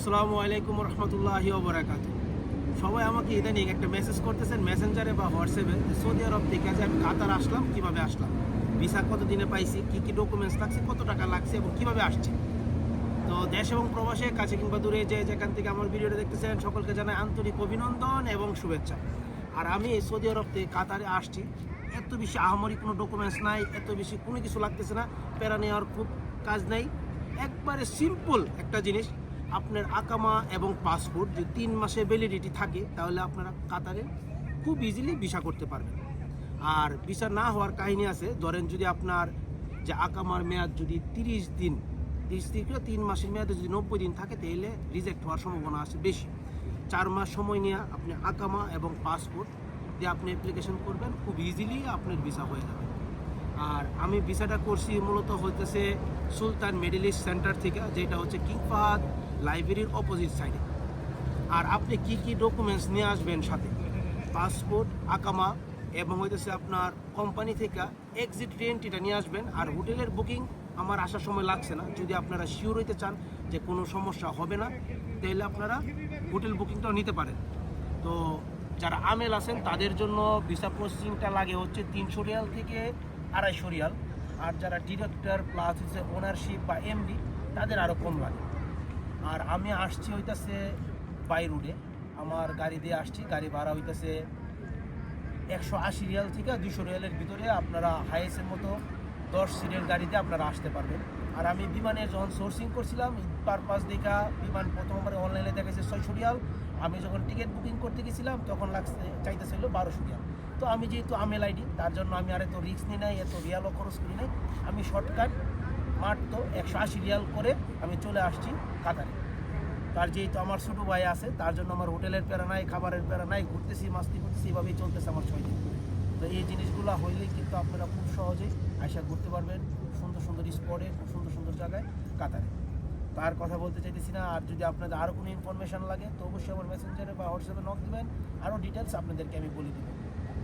আসসালামু আলাইকুম রহমতুল্লাহি ওবরাকাত সবাই আমাকে ইদানিং একটা মেসেজ করতেছেন মেসেঞ্জারে বা হোয়াটসঅ্যাপে সৌদি আরব থেকে যে আমি কাতার আসলাম, কীভাবে আসলাম? ভিসা কত দিনে পাইছি? কি কি ডকুমেন্টস লাগছে? কত টাকা লাগছে? এবং কীভাবে আসছে? তো দেশ এবং প্রবাসে কাছে কিংবা দূরে যে যেখান থেকে আমার ভিডিওটা দেখতেছেন, সকলকে জানাই আন্তরিক অভিনন্দন এবং শুভেচ্ছা। আর আমি সৌদি আরব থেকে কাতারে আসছি। এত বেশি আহামরি কোনো ডকুমেন্টস নাই, এত বেশি কোনো কিছু লাগতেছে না। প্যারা নেওয়ার খুব কাজ নাই। একবারে সিম্পল একটা জিনিস। আপনার আকামা এবং পাসপোর্ট যে তিন মাসের ভ্যালিডিটি থাকে, তাহলে আপনারা কাতারে খুব ইজিলি ভিসা করতে পারবেন। আর ভিসা না হওয়ার কাহিনী আছে, ধরেন যদি আপনার যে আকামার মেয়াদ যদি তিরিশ দিন, তিরিশ থেকে তিন মাসের মেয়াদে যদি নব্বই দিন থাকে, তাহলে রিজেক্ট হওয়ার সম্ভাবনা আছে বেশি। চার মাস সময় নিয়ে আপনি আকামা এবং পাসপোর্ট দিয়ে আপনি অ্যাপ্লিকেশন করবেন, খুব ইজিলি আপনার ভিসা হয়ে যাবে। আর আমি ভিসাটা করছি মূলত হইতেছে সুলতান মিডল ইস্ট সেন্টার থেকে, যেটা হচ্ছে কিং ফাহাদ লাইব্রেরির অপোজিট সাইডে আর আপনি কি কি ডকুমেন্টস নিয়ে আসবেন সাথে? পাসপোর্ট আকামা এবং হইতেছে আপনার কোম্পানি থেকে এক্সিট রেন্ট এটা নিয়ে আসবেন। আর হোটেলের বুকিং আমার আসার সময় লাগছে না। যদি আপনারা শিওর হইতে চান যে কোনো সমস্যা হবে না, তাহলে আপনারা হোটেল বুকিংটাও নিতে পারেন। তো যারা আমেল আছেন, তাদের জন্য ভিসা প্রসেসিংটা লাগে হচ্ছে তিনশো রিয়াল থেকে আড়াইশো রিয়াল। আর যারা ডিরেক্টর প্লাস হচ্ছে ওনারশিপ বা এমডি তাদের আরও কম লাগে। আর আমি আসছি হইতাছে বাই রুটে আমার গাড়ি দিয়ে আসছি, গাড়ি ভাড়া হইতাছে একশো আশি রিয়াল থেকে দুশো রিয়ালের ভিতরে। আপনারা হাইয়েস্টের মতো দশ সিটের গাড়িতে আপনারা আসতে পারবেন। আর আমি বিমানে যখন সোর্সিং করছিলাম পারপাস দেখা বিমান প্রথমবার অনলাইনে দেখেছে ছয়শো রিয়াল। আমি যখন টিকিট বুকিং করতে গেছিলাম, তখন লাগছে, চাইতেছিল বারোশো রিয়াল। তো আমি যেহেতু আমেল আইডি, তার জন্য আমি আর এত রিস্ক নিই নাই, এত রিয়ালও খরচ করি নাই। আমি শর্টকাট মাত্র একশো আশি রিয়াল করে আমি চলে আসছি কাতারে। তার যেহেতু আমার ছোটো ভাই আছে, তার জন্য আমার হোটেলের প্যারা নাই, খাবারের প্যারা নাই, ঘুরতেছি, মাস্তি করতেছি, এভাবেই চলতেছে আমার ছয় দিন। তো এই জিনিসগুলো হইলেই কিন্তু আপনারা খুব সহজেই আশা ঘুরতে পারবেন খুব সুন্দর সুন্দর স্পটে খুব সুন্দর সুন্দর জায়গায় কাতারে। তার কথা বলতে চাইতেছি না, আর যদি আপনাদের আরও কোনো ইনফরমেশান লাগে, তো অবশ্যই আমার মেসেঞ্জারে বা হোয়াটসঅ্যাপে নক দিবেন। আরও ডিটেলস আপনাদেরকে আমি বলে দেবো। তো